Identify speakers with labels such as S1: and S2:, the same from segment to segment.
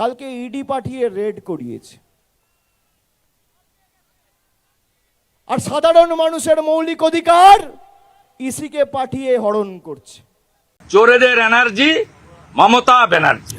S1: কালকে ইডি পাঠিয়ে রেড করিয়েছে। আর সাধারণ মানুষের মৌলিক অধিকার ইসিকে পাঠিয়ে হরণ করছে।
S2: চোরেদের এনার্জি মমতা ব্যানার্জি।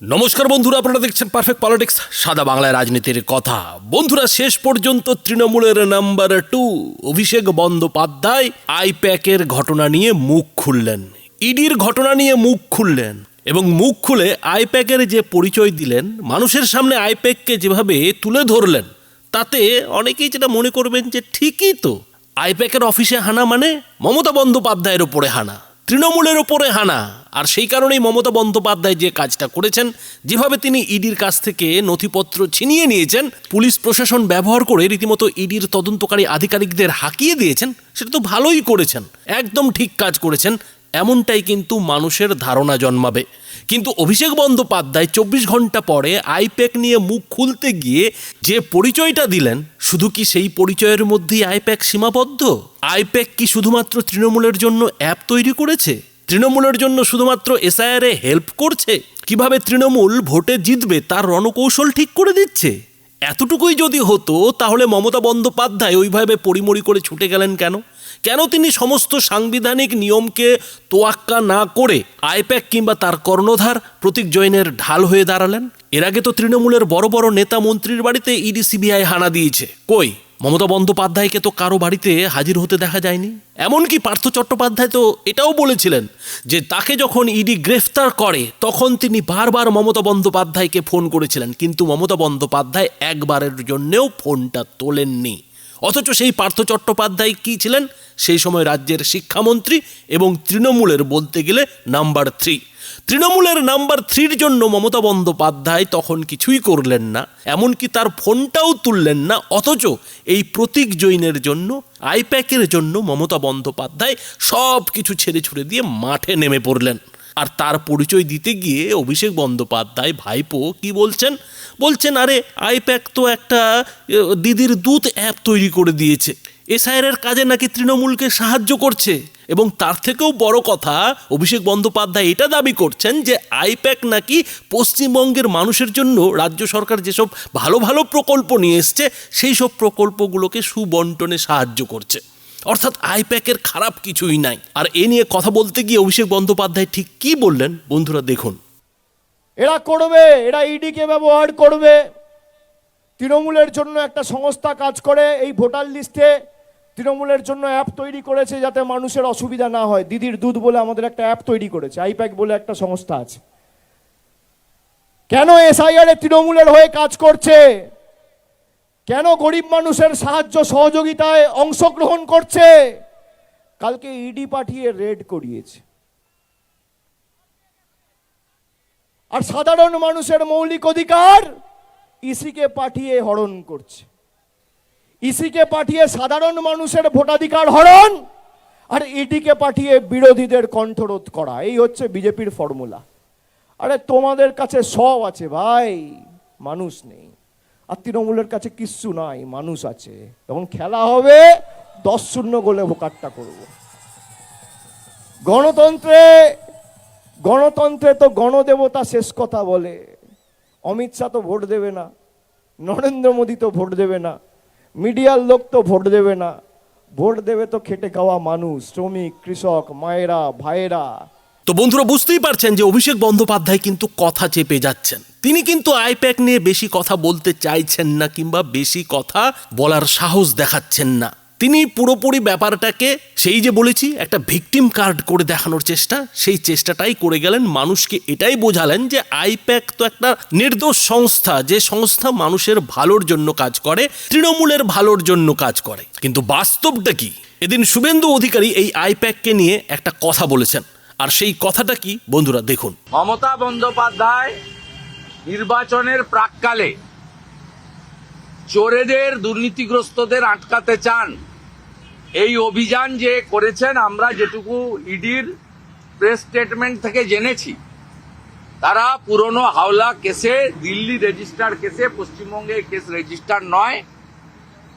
S3: নমস্কার বন্ধুরা আপনারা দেখছেন পারফেক্ট পলিটিক্স সাদা বাংলায় রাজনীতির কথা। বন্ধুরা শেষ পর্যন্ত তৃণমূলের নাম্বার টু অভিষেক বন্দ্যোপাধ্যায় আইপ্যাকের ঘটনা নিয়ে মুখ খুললেন। ইডির ঘটনা নিয়ে মুখ খুললেন এবং মুখ খুলে আইপ্যাকের যে পরিচয় দিলেন, মানুষের সামনে আইপ্যাককে যেভাবে তুলে ধরলেন, তাতে অনেকেই যেটা মনে করবেন যে ঠিকই তো। আইপ্যাকের অফিসে হানা মানে মমতা বন্দ্যোপাধ্যায়ের ওপরে হানা, তৃণমূলের ওপরে হানা। আর সেই কারণেই মমতা বন্দ্যোপাধ্যায় যে কাজটা করেছেন, যেভাবে তিনি ইডির কাছ থেকে নথিপত্র ছিনিয়ে নিয়েছেন, পুলিশ প্রশাসন ব্যবহার করে রীতিমতো ইডির তদন্তকারী আধিকারিকদের হাঁকিয়ে দিয়েছেন, সেটা তো ভালোই করেছেন, একদম ঠিক কাজ করেছেন। এমনটাই কিন্তু মানুষের ধারণা জন্মাবে। কিন্তু অভিষেক বন্দ্যোপাধ্যায় চব্বিশ ঘণ্টা পরে আইপ্যাক নিয়ে মুখ খুলতে গিয়ে যে পরিচয়টা দিলেন, শুধু কি সেই পরিচয়ের মধ্যেই আইপ্যাক সীমাবদ্ধ? আইপ্যাক কি শুধুমাত্র তৃণমূলের জন্য অ্যাপ তৈরি করেছে? তৃণমূলের জন্য শুধুমাত্র এসআইআর হেল্প করছে? কীভাবে তৃণমূল ভোটে জিতবে, তার রণকৌশল ঠিক করে দিচ্ছে? এতটুকুই যদি হতো, তাহলে মমতা বন্দ্যোপাধ্যায় ওইভাবে পরিমরি করে ছুটে গেলেন কেন? কেন তিনি সমস্ত সাংবিধানিক নিয়মকে তোয়াক্কা না করে আইপ্যাক কিংবা তার কর্ণধার প্রতীক জৈনের ঢাল হয়ে দাঁড়ালেন? এর আগে তো তৃণমূলের বড় বড় নেতা মন্ত্রীর বাড়িতে ইডি, সিবিআই হানা দিয়েছে। কই? মমতা বন্দ্যোপাধ্যায়কে তো কারও বাড়িতে হাজির হতে দেখা যায়নি। এমনকি পার্থ চট্টোপাধ্যায় তো এটাও বলেছিলেন যে তাকে যখন ইডি গ্রেফতার করে, তখন তিনি বারবার মমতা বন্দ্যোপাধ্যায়কে ফোন করেছিলেন। কিন্তু মমতা বন্দ্যোপাধ্যায় একবারের জন্যেও ফোনটা তোলেননি। অথচ সেই পার্থ চট্টোপাধ্যায় কী ছিলেন? সেই সময় রাজ্যের শিক্ষামন্ত্রী এবং তৃণমূলের বলতে গেলে নাম্বার থ্রি তৃণমূলের নাম্বার থ্রির জন্য মমতা বন্দ্যোপাধ্যায় তখন কিছুই করলেন না, এমনকি তার ফোনটাও তুললেন না, অথচ এই প্রতীক জৈনের জন্য, আইপ্যাকের জন্য মমতা বন্দ্যোপাধ্যায় সব কিছু ছেড়ে ছুড়ে দিয়ে মাঠে নেমে পড়লেন। আর তার পরিচয় দিতে গিয়ে অভিষেক বন্দ্যোপাধ্যায় ভাইপো কি বলছেন? বলছেন, আরে, আইপ্যাক তো একটা দিদির দূত অ্যাপ তৈরি করে দিয়েছে। এসআইআর কাজে নাকি তৃণমূলকে সাহায্য করছে। এবং তার থেকেও বড় কথা, অভিষেক বন্দ্যোপাধ্যায় এটা দাবি করছেন যে আইপ্যাক নাকি পশ্চিমবঙ্গের মানুষের জন্য রাজ্য সরকার যেসব ভালো ভালো প্রকল্প নিয়ে এসছে, সেই সব প্রকল্পগুলোকে সুবন্টনে সাহায্য করছে। অর্থাৎ আইপ্যাকের খারাপ কিছুই নাই। আর এ নিয়ে কথা বলতে গিয়ে অভিষেক বন্দ্যোপাধ্যায় ঠিক কি বললেন? বন্ধুরা, দেখুন।
S1: এরা করবে, এরা ইডিকে ব্যবহার করবে। তৃণমূলের জন্য একটা সংস্থা কাজ করে এই ভোটার লিস্টে। তৃণমূলের জন্য অ্যাপ তৈরি করেছে যাতে মানুষের অসুবিধা না হয়। দিদির দুধ বলে আমাদের একটা অ্যাপ তৈরি করেছে, আইপ্যাক বলে একটা সংস্থা আছে। কেন এসআইআর তৃণমূলের হয়ে কাজ করছে? কেন গরিব মানুষের সাহায্য সহযোগিতায় অংশগ্রহণ করছে? কালকে ইডি পাঠিয়ে রেড করিয়েছে। আর সাধারণ মানুষের মৌলিক অধিকার ইসিকে পাঠিয়ে হরণ করছে। ইসিকে পাঠিয়ে সাধারণ মানুষের ভোটাধিকার হরণ আর ইডিকে পাঠিয়ে বিরোধীদের কণ্ঠরোধ করা। এই হচ্ছে বিজেপির ফর্মুলা। আরে তোমাদের কাছে সব আছে ভাই, মানুষ নেই। আর তৃণমূলের কাছে কিচ্ছু নাই, মানুষ আছে। যখন খেলা হবে, দশ শূন্য গোলে ভোকারটা করব। গণতন্ত্রে গণতন্ত্রে তো গণদেবতা শেষ কথা বলে। অমিত শাহ তো ভোট দেবে না, নরেন্দ্র মোদী তো ভোট দেবে না, মিডিয়ার লোক তো ভোট দেবে না। ভোট দেবে তো খেটে খাওয়া মানুষ, শ্রমিক, কৃষক, মায়েরা, ভাইয়েরা।
S3: তো বন্ধুরা বুঝতেই পারছেন যে অভিষেক বন্দ্যোপাধ্যায় কিন্তু কথা চেপে যাচ্ছেন। তিনি কিন্তু আইপ্যাক নিয়ে বেশি কথা বলতে চাইছেন না কিংবা বেশি কথা বলার সাহস দেখাচ্ছেন না। তিনি পুরোপুরি ব্যাপারটাকে সেই যে বলেছি, একটা ভিকটিম কার্ড করে দেখানোর চেষ্টা, সেই চেষ্টাটাই করে গেলেন। মানুষকে এটাই বোঝালেন যে আইপ্যাক তো একটা নির্দোষ সংস্থা, যে সংস্থা মানুষের ভালোর জন্য কাজ করে, তৃণমূলের ভালোর জন্য কাজ করে। কিন্তু বাস্তবটা কি? এদিন শুভেন্দু অধিকারী এই আইপ্যাককে নিয়ে একটা কথা বলেছেন। আর সেই কথাটা কি? বন্ধুরা, দেখুন।
S2: মমতা বন্দ্যোপাধ্যায় নির্বাচনের প্রাককালে চোরেদের, দুর্নীতিগ্রস্তদের আটকাতে চান। এই অভিযান যে করেছেন, আমরা যেটুকু ইডির প্রেস স্টেটমেন্ট থেকে জেনেছি, তারা পুরনো হাওলা কেসে, দিল্লি রেজিস্টার কেসে, পশ্চিমবঙ্গে কেস রেজিস্টার নয়,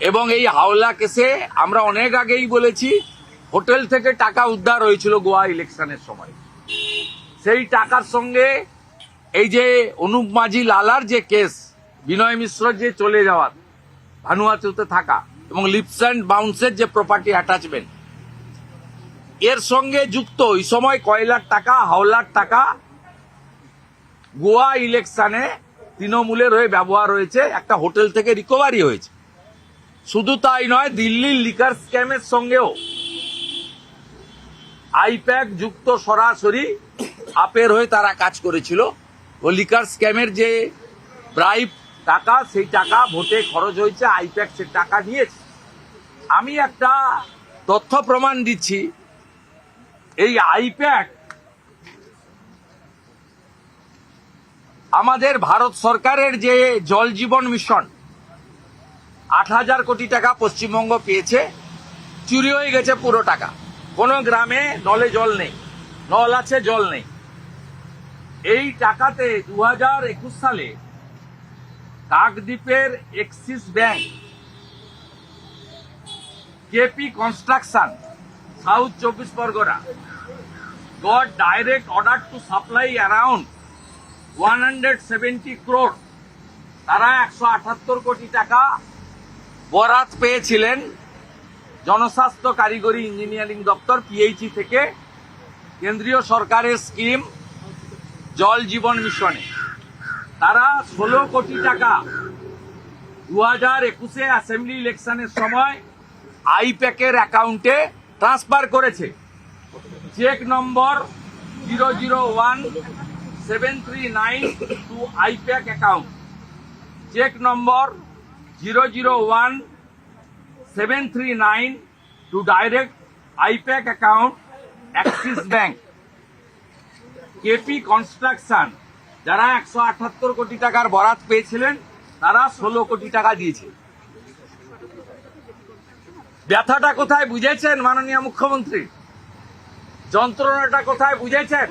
S2: এবং এই হাওলা কেসে আমরা অনেক আগেই বলেছি হোটেল থেকে টাকা উদ্ধার হয়েছিল গোয়া ইলেকশনের সময়। সেই টাকার সঙ্গে এই যে অনুপ মাঝি লালার যে কেস, বিনয় মিশ্র যে চলে যাওয়ার, ভানুয়াচুতে থাকা এবং লিপস অ্যান্ড বাউন্সের যে প্রপার্টি অ্যাটাচমেন্ট এর সঙ্গে যুক্ত ওই সময় কয়লার টাকা হাওলার টাকা গোয়া ইলেকশনে তৃণমূলের হয়ে ব্যবহার হয়েছে, একটা হোটেল থেকে রিকভারি হয়েছে। শুধু তাই নয়, দিল্লির লিকার স্ক্যামের সঙ্গেও আইপ্যাক যুক্ত সরাসরি আপের হয়ে তারা কাজ করেছিল। ও লিকার স্ক্যামের যে ব্রাইব টাকা, সেই টাকা ভোটে খরচ হয়েছে, আইপ্যাক সে টাকা নিয়েছে। আমি একটা তথ্য প্রমাণ দিচ্ছি। এই আইপ্যাক আমাদের ভারত সরকারের যে জল জীবন মিশন, আট হাজার কোটি টাকা পশ্চিমবঙ্গ পেয়েছে, চুরি হয়ে গেছে পুরো টাকা। কোনো গ্রামে নলে জল নেই, নল আছে, জল নেই। এই টাকাতে দু হাজার একুশ সালে কাকদ্বীপের Axis bank, KP construction, south চব্বিশ Pargana got direct order to supply around 170 crore তারা একশো আটাত্তর কোটি টাকা বরাত পেয়েছিলেন জনস্বাস্থ্য কারিগরি ইঞ্জিনিয়ারিং দপ্তর পিএইচই থেকে কেন্দ্রীয় সরকারের স্কিম জল জীবন মিশনে। তারা ষোলো কোটি টাকা দু হাজার একুশে অ্যাসেম্বলি ইলেকশনের সময় আইপ্যাকের অ্যাকাউন্টে ট্রান্সফার করেছে। Cheque number zero zero one seven three nine two IPAC account cheque number zero zero one two direct IPAC account Axis bank KP construction যারা একশো আটাত্তর কোটি টাকার বরাত পেয়েছিলেন, তারা ষোলো কোটি টাকা দিয়েছে। ব্যথাটা কোথায় বুঝেছেন মাননীয় মুখ্যমন্ত্রী? যন্ত্রণাটা কোথায় বুঝেছেন?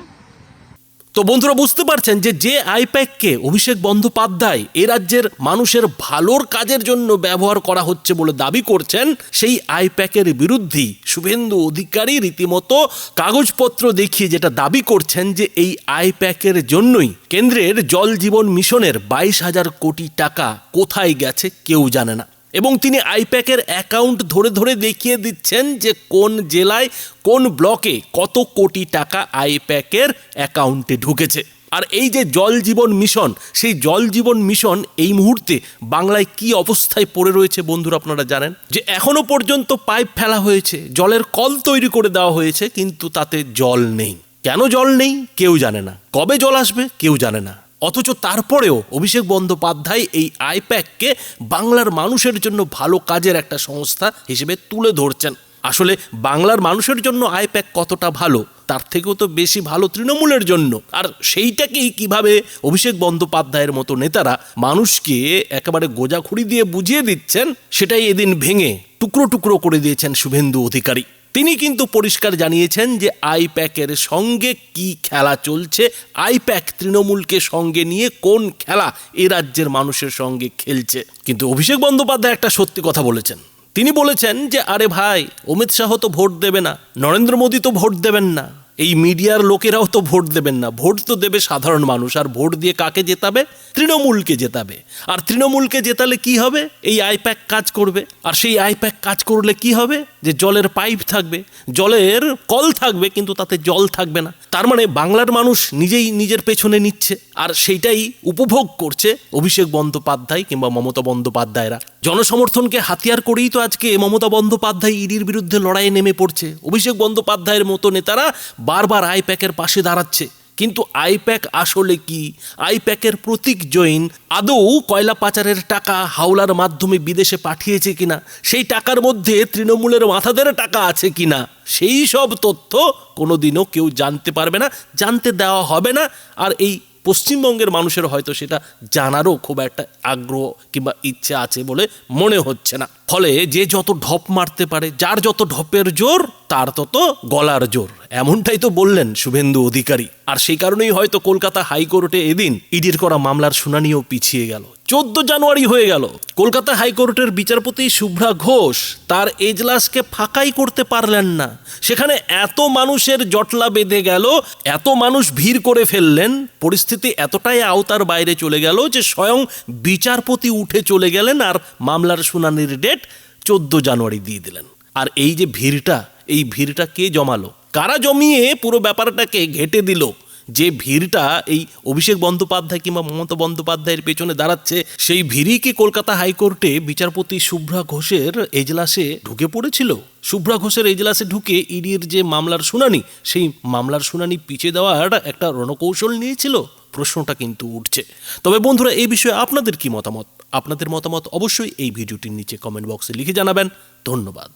S3: তো বন্ধুরা বুঝতে পারছেন যে যে আইপ্যাককে অভিষেক বন্দ্যোপাধ্যায় এ রাজ্যের মানুষের ভালোর কাজের জন্য ব্যবহার করা হচ্ছে বলে দাবি করছেন, সেই আইপ্যাকের বিরুদ্ধেই শুভেন্দু অধিকারী রীতিমতো কাগজপত্র দেখিয়ে যেটা দাবি করছেন যে এই আইপ্যাকের জন্যই কেন্দ্রের জল জীবন মিশনের বাইশ হাজার কোটি টাকা কোথায় গেছে কেউ জানে না। এবং তিনি আইপ্যাকের অ্যাকাউন্ট ধরে ধরে দেখিয়ে দিচ্ছেন যে কোন জেলায়, কোন ব্লকে কত কোটি টাকা আইপ্যাকের অ্যাকাউন্টে ঢুকেছে। আর এই যে জল জীবন মিশন, সেই জল জীবন মিশন এই মুহূর্তে বাংলায় কি অবস্থায় পড়ে রয়েছে বন্ধুরা আপনারা জানেন? যে এখনও পর্যন্ত পাইপ ফেলা হয়েছে, জলের কল তৈরি করে দেওয়া হয়েছে, কিন্তু তাতে জল নেই। কেন জল নেই? কেউ জানে না। কবে জল আসবে? কেউ জানে না। অথচ তারপরেও অভিষেক বন্দ্যোপাধ্যায় এই আইপ্যাককে বাংলার মানুষের জন্য ভালো কাজের একটা সংস্থা হিসেবে তুলে ধরছেন। আসলে বাংলার মানুষের জন্য আইপ্যাক কতটা ভালো, তার থেকেও তো বেশি ভালো তৃণমূলের জন্য। আর সেইটাকেই কীভাবে অভিষেক বন্দ্যোপাধ্যায়ের মতো নেতারা মানুষকে একেবারে গোজাখুড়ি দিয়ে বুঝিয়ে দিচ্ছেন, সেটাই এদিন ভেঙে টুকরো টুকরো করে দিয়েছেন শুভেন্দু অধিকারী। তিনি কিন্তু পরিষ্কার জানিয়েছেন যে আইপ্যাকের সঙ্গে কি খেলা চলছে, আইপ্যাক তৃণমূলকে সঙ্গে নিয়ে কোন খেলা এ রাজ্যের মানুষের সঙ্গে খেলছে। কিন্তু অভিষেক বন্দ্যোপাধ্যায় একটা সত্যি কথা বলেছেন। তিনি বলেছেন যে, আরে ভাই, অমিত শাহ তো ভোট দেবে না, নরেন্দ্র মোদী তো ভোট দেবেন না, এই মিডিয়ার লোকেরাও তো ভোট দেবেন না। ভোট তো দেবে সাধারণ মানুষ, আর ভোট দিয়ে কাকে জেতাবে? তৃণমূলকে জেতাবে। আর তৃণমূলকে জেতালে কি হবে? এই আইপ্যাক কাজ করবে। আর সেই আইপ্যাক কাজ করলে কি হবে? যে জলের পাইপ থাকবে, জলের কল থাকবে, কিন্তু তাতে জল থাকবে না। তার মানে বাংলার মানুষ নিজেই নিজের পেছনে নিচ্ছে, আর সেইটাই উপভোগ করছে অভিষেক বন্দ্যোপাধ্যায় কিংবা মমতা বন্দ্যোপাধ্যায়রা। জনসমর্থনকে হাতিয়ার করেই তো আজকে মমতা বন্দ্যোপাধ্যায় ইডির বিরুদ্ধে লড়াইয়ে নেমে পড়ছে। অভিষেক বন্দ্যোপাধ্যায়ের মতো নেতারা বারবার আইপ্যাকের পাশে দাঁড়াচ্ছে। কিন্তু আইপ্যাক আসলে কি? আইপ্যাকের প্রতীক জৈন আদৌ কয়লা পাচারের টাকা হাওলার মাধ্যমে বিদেশে পাঠিয়েছে কিনা? সেই টাকার মধ্যে তৃণমূলের মাথাদের টাকা আছে কিনা? সেই সব তথ্য কোনোদিনও কেউ জানতে পারবে না, জানতে দেওয়া হবে না। আর এই পশ্চিমবঙ্গের মানুষের হয়তো সেটা জানারও খুব একটা আগ্রহ কিংবা ইচ্ছে আছে বলে মনে হচ্ছে না। ফলে যে যত ঢপ মারতে পারে, যার যত ঢপের জোর, তার তত গলার জোর। এমনটাই তো বললেন শুভেন্দু অধিকারী। আর সেই কারণেই হয়তো কলকাতা হাইকোর্টে এদিন ইডির করা মামলার শুনানিও পিছিয়ে গেল। চোদ্দ জানুয়ারি হয়ে গেল। কলকাতা হাইকোর্টের বিচারপতি শুভ্রা ঘোষ তার এজলাসকে ফাঁকাই করতে পারলেন না। সেখানে এত মানুষের জটলা বেঁধে গেল, এত মানুষ ভিড় করে ফেললেন, পরিস্থিতি এতটাই আওতার বাইরে চলে গেল যে স্বয়ং বিচারপতি উঠে চলে গেলেন আর মামলার শুনানির ডেট চোদ্দ জানুয়ারি দিয়ে দিলেন। আর এই যে ভিড়টা, এই ভিড়টা কে জমালো? কারা জমিয়ে পুরো ব্যাপারটাকে ঘেটে দিল? যে ভিড়টা এই অভিষেক বন্দ্যোপাধ্যায় কিংবা মমতা বন্দ্যোপাধ্যায়ের পেছনে দাঁড়াচ্ছে, সেই ভিড়ই কি কলকাতা হাইকোর্টে বিচারপতি শুভ্রা ঘোষের এজলাসে ঢুকে পড়েছিল? শুভ্রা ঘোষের এজলাসে ঢুকে ইডির যে মামলার শুনানি, সেই মামলার শুনানি পিছিয়ে দেওয়ার একটা রণকৌশল নিয়েছিল? প্রশ্নটা কিন্তু উঠছে। তবে বন্ধুরা, এই বিষয়ে আপনাদের কি মতামত? আপনাদের মতামত অবশ্যই এই ভিডিওটির নিচে কমেন্ট বক্সে লিখে জানাবেন। ধন্যবাদ।